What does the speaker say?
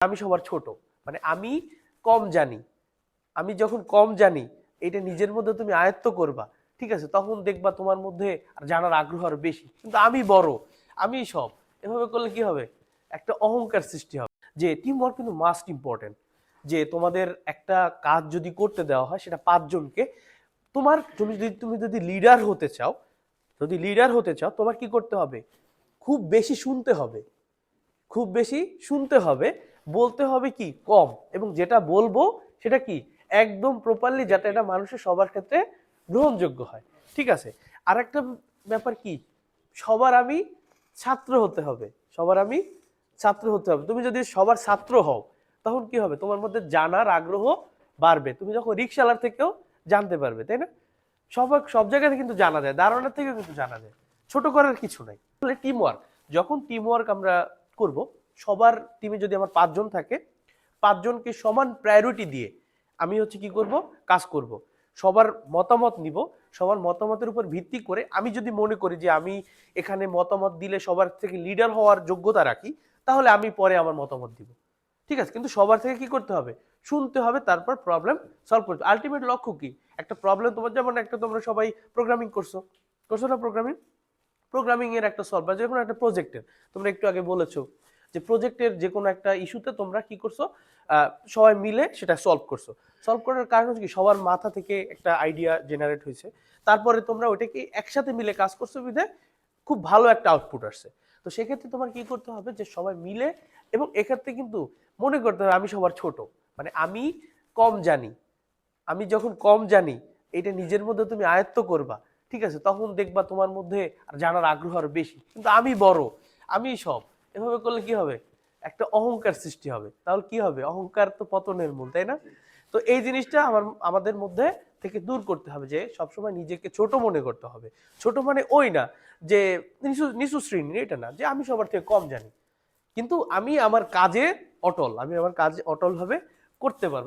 আমি সবার ছোট মানে আমি কম জানি, আমি যখন কম জানি, এটা নিজের মধ্যে তুমি আয়ত্ত করবা, ঠিক আছে? তখন দেখবা তোমার মধ্যে জানার আগ্রহ আর বেশি। কিন্তু আমি বড়, আমি সব, এভাবে করলে কি হবে? একটা অহংকার সৃষ্টি হবে। যে টিম ওয়ার্ক কিন্তু মাস্ট ইম্পর্টেন্ট যে তোমাদের একটা কাজ যদি করতে দেওয়া হয়, সেটা পাঁচজনকে, তোমার তুমি যদি তুমি যদি লিডার হতে চাও, যদি লিডার হতে চাও, তোমার কি করতে হবে? খুব বেশি শুনতে হবে। খুব বেশি শুনতে হবে বলতে হবে কি? কম। এবং যেটা বলব সেটা কি? একদম প্রপারলি যাতে এটা মানুষের সবার ক্ষেত্রে গ্রহণযোগ্য হয়। ঠিক আছে? আর একটা ব্যাপার কি? সবার আমি ছাত্র হতে হবে। সবার আমি ছাত্র হতে হবে। তুমি যদি সবার ছাত্র হও, তখন কি হবে? তোমার মধ্যে জানার আগ্রহ বাড়বে। তুমি যখন রিক্সালার থেকেও জানতে পারবে, তাই না? সব সব জায়গাতে কিন্তু জানা যায়। দারোয়ানের থেকেও কিন্তু জানা যায়। ছোট করার কিছু নাই। তাহলে টিম ওয়ার্ক যখন টিম ওয়ার্ক আমরা করব সবার টিমে যদি আমার পাঁচজন থাকে, পাঁচজনকে সমান প্রায়োরিটি দিয়ে আমি হচ্ছে কি করব? কাজ করব। সবার মতামত নিব। সবার মতামতের উপর ভিত্তি করে আমি যদি মনে করি যে আমি এখানে মতামত দিলে সবার থেকে লিডার হওয়ার যোগ্যতা রাখি, তাহলে আমি পরে আমার মতামত দিব। ঠিক আছে? কিন্তু সবার থেকে কি করতে হবে? শুনতে হবে, তারপর প্রবলেম সলভ করতে আলটিমেট লক্ষ্য কি? একটা প্রবলেম তোমার যেমন একটা তোমরা সবাই প্রোগ্রামিং করছ। করছ না প্রোগ্রামিং প্রোগ্রামিং এর একটা সলভ বা যে কোনো একটা প্রজেক্টের তোমরা একটু আগে বলেছ যে প্রজেক্টের যে কোনো একটা ইস্যুতে তোমরা কি করছ? সবাই মিলে সেটা সলভ করছ। সলভ করার কারণ হচ্ছে কি, সবার মাথা থেকে একটা আইডিয়া জেনারেট হয়েছে। তারপরে তোমরা ওইটাকে একসাথে মিলে কাজ করছ বিধে খুব ভালো একটা আউটপুট আসছে। তো সেক্ষেত্রে তোমার কি করতে হবে যে সবাই মিলে এবং এক্ষেত্রে কিন্তু মনে করতে হবে আমি সবার ছোট। মানে আমি কম জানি। আমি যখন কম জানি, এটা নিজের মধ্যে তুমি আয়ত্ত করবা। ঠিক আছে? তখন দেখবা তোমার মধ্যে জানার আগ্রহ আর বেশি। কিন্তু আমি বড়, আমি সব। এভাবে করলে কি হবে? একটা অহংকার সৃষ্টি হবে। তাহলে কি হবে? অহংকার তো পতনের মূল, তাই না? তো এই জিনিসটা আমার, আমাদের মধ্যে থেকে দূর করতে হবে যে সবসময় নিজেকে ছোট মনে করতে হবে। ছোট মানে ওই না যে নিচু শ্রেণি এটা না যে আমি সবার থেকে কম জানি। কিন্তু আমি আমার কাজে অটল, আমি আমার কাজে অটল ভাবে করতে পারব।